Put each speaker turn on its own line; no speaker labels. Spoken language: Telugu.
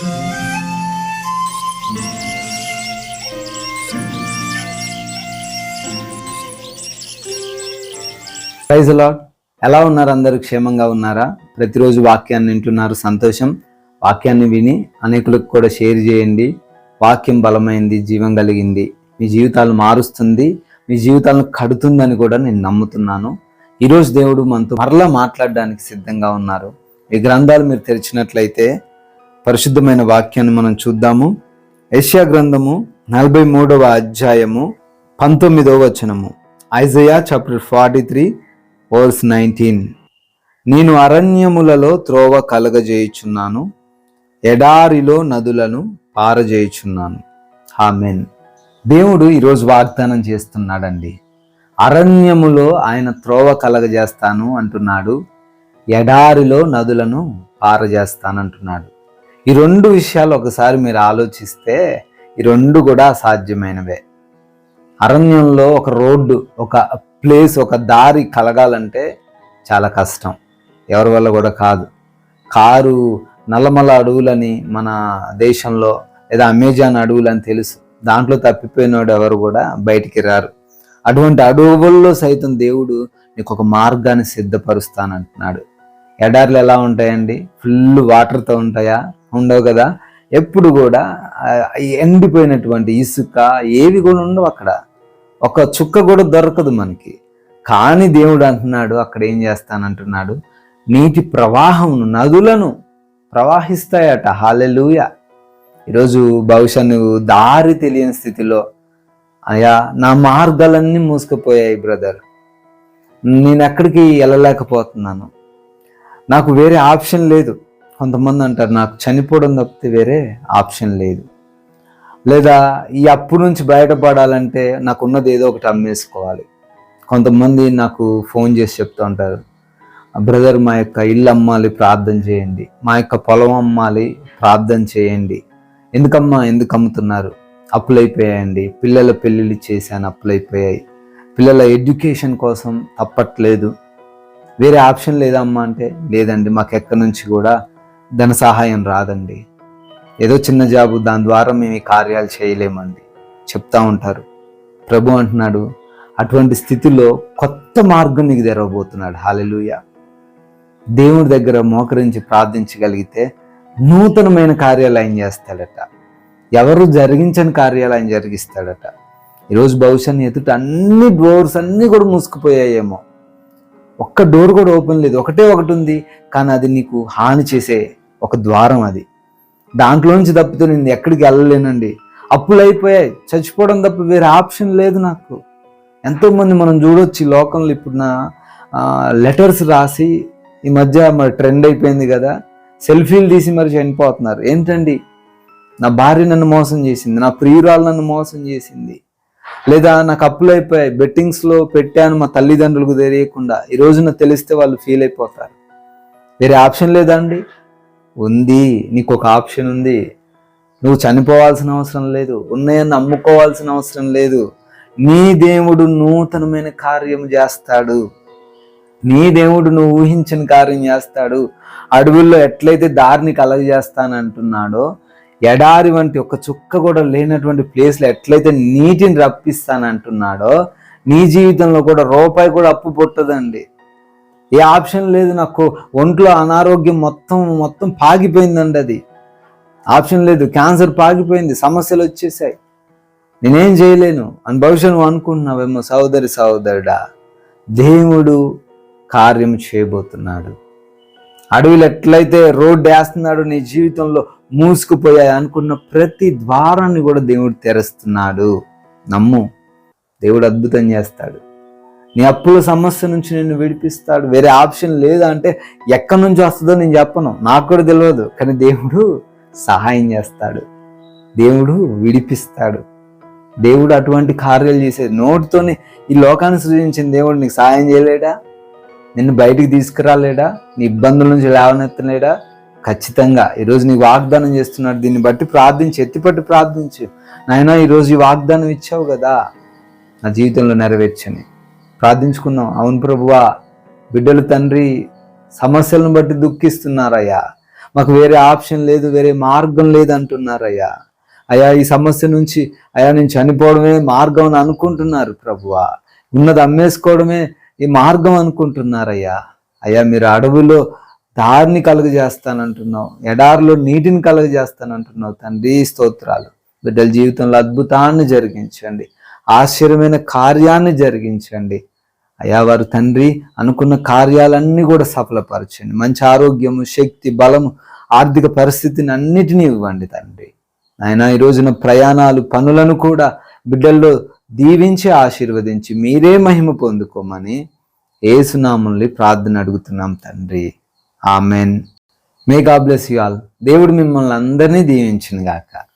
ప్రైజ్ లాడ్ ఎలా ఉన్నారు అందరూ? క్షేమంగా ఉన్నారా? ప్రతిరోజు వాక్యాన్ని వింటున్నారు సంతోషం. వాక్యాన్ని విని అనేకులకు కూడా షేర్ చేయండి. వాక్యం బలమైంది జీవం కలిగింది. మీ జీవితాలు మారుస్తుంది మీ జీవితాలను కడుతుందని కూడా నేను నమ్ముతున్నాను. ఈరోజు దేవుడు మనతో మరలా మాట్లాడడానికి సిద్ధంగా ఉన్నారు. ఈ గ్రంథాలు మీరు తెరిచినట్లయితే పరిశుద్ధమైన వాక్యాన్ని మనం చూద్దాము. ఏషియా గ్రంథము నలభై మూడవ అధ్యాయము పంతొమ్మిదవ వచనము. Isaiah chapter forty three verse nineteen. నేను అరణ్యములలో త్రోవ కలగజేయుచున్నాను. ఎడారిలో నదులను పారజేయుచున్నాను. హామెన్ దేవుడు ఈరోజు వాగ్దానం చేస్తున్నాడండి. అరణ్యములో ఆయన త్రోవ కలగజేస్తాను అంటున్నాడు. ఎడారిలో నదులను పారజేస్తానంటున్నాడు. ఈ రెండు విషయాలు ఒకసారి మీరు ఆలోచిస్తే ఈ రెండు కూడా సాధ్యమైనవే అరణ్యంలో ఒక రోడ్డు ఒక ప్లేస్ ఒక దారి కలగాలంటే చాలా కష్టం. ఎవరి వల్ల కూడా కాదు. కారు నల్లమల అడవులని మన దేశంలో లేదా అమెజాన్ అడవులని తెలుసు. దాంట్లో తప్పిపోయినోడు ఎవరు కూడా బయటికి రారు. అటువంటి అడవుల్లో సైతం దేవుడు నీకు ఒక మార్గాన్ని సిద్ధపరుస్తానంటున్నాడు. ఎడార్లు ఎలా ఉంటాయండి? ఫుల్ వాటర్తో ఉంటాయా? ఉండవు కదా? ఎప్పుడు కూడా ఎండిపోయినటువంటి ఇసుక ఏవి కూడా ఉండవు అక్కడ. ఒక చుక్క కూడా దొరకదు మనకి. కానీ దేవుడు అంటున్నాడు అక్కడ ఏం చేస్తానంటున్నాడు? నీటి ప్రవాహమును నదులను ప్రవాహిస్తాయట. హాలెలూయ ఈరోజు బహుశా నువ్వు దారి తెలియని స్థితిలో అయ్యా నా మార్గాలన్నీ మూసుకుపోయాయి బ్రదర్. నేను ఎక్కడికి వెళ్ళలేకపోతున్నాను. నాకు వేరే ఆప్షన్ లేదు. కొంతమంది అంటారు నాకు చనిపోవడం తప్పితే వేరే ఆప్షన్ లేదు. లేదా ఈ అప్పు నుంచి బయటపడాలంటే నాకు ఉన్నది ఏదో ఒకటి అమ్మేసుకోవాలి. కొంతమంది నాకు ఫోన్ చేసి చెప్తూ ఉంటారు బ్రదర్ మా యొక్క ఇల్లు అమ్మాలి ప్రార్థన చేయండి. మా యొక్క పొలం అమ్మాలి ప్రార్థన చేయండి. ఎందుకమ్మా ఎందుకు అమ్ముతున్నారు? అప్పులైపోయాయండి. పిల్లల పెళ్ళిళ్ళు చేశాను అప్పులైపోయాయి. పిల్లల ఎడ్యుకేషన్ కోసం తప్పట్లేదు. వేరే ఆప్షన్ లేదమ్మా అంటే లేదండి మాకు ఎక్కడి నుంచి కూడా ధన సహాయం రాదండి. ఏదో చిన్న జాబు దాని ద్వారా మేము ఈ కార్యాలు చేయలేమండి. చెప్తా ఉంటారు. ప్రభు అంటున్నాడు అటువంటి స్థితిలో కొత్త మార్గం నీకు తెరవబోతున్నాడు. హాలెలుయ. దేవుడి దగ్గర మోకరించి ప్రార్థించగలిగితే నూతనమైన కార్యాలు ఆయన చేస్తాడట. ఎవరు జరిగించని కార్యాలు ఆయన జరిగిస్తాడట. ఈరోజు బహుశా ఎదుట అన్ని డోర్స్ అన్నీ కూడా మూసుకుపోయాయేమో. ఒక్క డోర్ కూడా ఓపెన్ లేదు. ఒకటే ఒకటి ఉంది కానీ అది నీకు హాని చేసే ఒక ద్వారం అది. దాంట్లో నుంచి తప్పితే నేను ఎక్కడికి వెళ్ళలేనండి. అప్పులు అయిపోయాయి చచ్చిపోవడం తప్ప వేరే ఆప్షన్ లేదు నాకు. ఎంతోమంది మనం చూడొచ్చు లోకంలో ఇప్పుడు నా లెటర్స్ రాసి ఈ మధ్య మరి ట్రెండ్ అయిపోయింది కదా. సెల్ఫీలు తీసి మరి చనిపోతున్నారు. ఏంటండి? నా భార్య నన్ను మోసం చేసింది. నా ప్రియురాలు నన్ను మోసం చేసింది. లేదా నాకు అప్పులు అయిపోయాయి బెట్టింగ్స్లో పెట్టాను మా తల్లిదండ్రులకు తెలియకుండా. ఈ రోజున తెలిస్తే వాళ్ళు ఫీల్ అయిపోతారు. వేరే ఆప్షన్ లేదా అండి ఉంది నీకు ఒక ఆప్షన్ ఉంది. నువ్వు చనిపోవాల్సిన అవసరం లేదు ఉన్నాయని అమ్ముకోవాల్సిన అవసరం లేదు. నీ దేవుడు నూతనమైన కార్యం చేస్తాడు. నీ దేవుడు నువ్వు ఊహించిన కార్యం చేస్తాడు. అడవుల్లో ఎట్లయితే దారిని కలగజేస్తానంటున్నాడో ఎడారి వంటి ఒక చుక్క కూడా లేనటువంటి ప్లేస్లో ఎట్లయితే నీటిని రప్పిస్తానంటున్నాడో నీ జీవితంలో కూడా రూపాయి కూడా అప్పు పుట్టదండి. ఏ ఆప్షన్ లేదు నాకు. ఒంట్లో అనారోగ్యం మొత్తం మొత్తం పాగిపోయిందండి అది. ఆప్షన్ లేదు. క్యాన్సర్ పాగిపోయింది. సమస్యలు వచ్చేసాయి. నేనేం చేయలేను. అని బహుశా నువ్వు అనుకుంటున్నావేమో సహోదరి సహోదరుడా. దేవుడు కార్యం చేయబోతున్నాడు. అడవిలో ఎట్లయితే రోడ్డు వేస్తున్నాడు నీ జీవితంలో మూసుకుపోయాయి అనుకున్న ప్రతి ద్వారాన్ని కూడా దేవుడు తెరుస్తున్నాడు. నమ్ము. దేవుడు అద్భుతం చేస్తాడు. నీ అప్పుల సమస్య నుంచి నిన్ను విడిపిస్తాడు. వేరే ఆప్షన్ లేదా అంటే ఎక్కడి నుంచి వస్తుందో నేను చెప్పను. నాకు కూడా తెలియదు కానీ దేవుడు సహాయం చేస్తాడు. దేవుడు విడిపిస్తాడు. దేవుడు అటువంటి కార్యాలు చేసేది. నోటితోనే ఈ లోకాన్ని సృజించిన దేవుడు నీకు సహాయం చేయలేడా? నిన్ను బయటికి తీసుకురాలేడా? నీ ఇబ్బందుల నుంచి లేవనెత్తలేడా? ఖచ్చితంగా. ఈరోజు నీకు వాగ్దానం చేస్తున్నాడు. దీన్ని బట్టి ప్రార్థించి. ఎత్తిపట్టి ప్రార్థించు. నాయన ఈరోజు ఈ వాగ్దానం ఇచ్చావు కదా. నా జీవితంలో నెరవేర్చని. ప్రార్థించుకున్నాం. అవును ప్రభువా బిడ్డలు తండ్రి సమస్యలను బట్టి దుఃఖిస్తున్నారయ్యా. మాకు వేరే ఆప్షన్ లేదు వేరే మార్గం లేదు అంటున్నారయ్యా. అయ్యా ఈ సమస్య నుంచి అయ్యా నేను చనిపోవడమే మార్గం అని అనుకుంటున్నారు ప్రభువా. ఉన్నది అమ్మేసుకోవడమే ఈ మార్గం అనుకుంటున్నారయ్యా. అయ్యా మీరు అడవిలో దారిని కలుగజేస్తానంటున్నావు ఎడారిలో నీటిని కలుగజేస్తానంటున్నావు తండ్రి స్తోత్రాలు. బిడ్డల జీవితంలో అద్భుతాన్ని జరిగించండి. ఆశ్చర్యమైన కార్యాన్ని జరిగించండి. అయ్యా వారు తండ్రి అనుకున్న కార్యాలన్నీ కూడా సఫలపరచండి. మంచి ఆరోగ్యము శక్తి బలము ఆర్థిక పరిస్థితిని అన్నిటినీ ఇవ్వండి తండ్రి. ఆయన ఈ రోజున ప్రయాణాలు పనులను కూడా బిడ్డల్లో దీవించి ఆశీర్వదించి మీరే మహిమ పొందుకోమని ఏసునాముల్ని ప్రార్థన అడుగుతున్నాం తండ్రి. Amen. May God bless you all దేవుడు మిమ్మల్ని అందరినీ దీవించిన గాక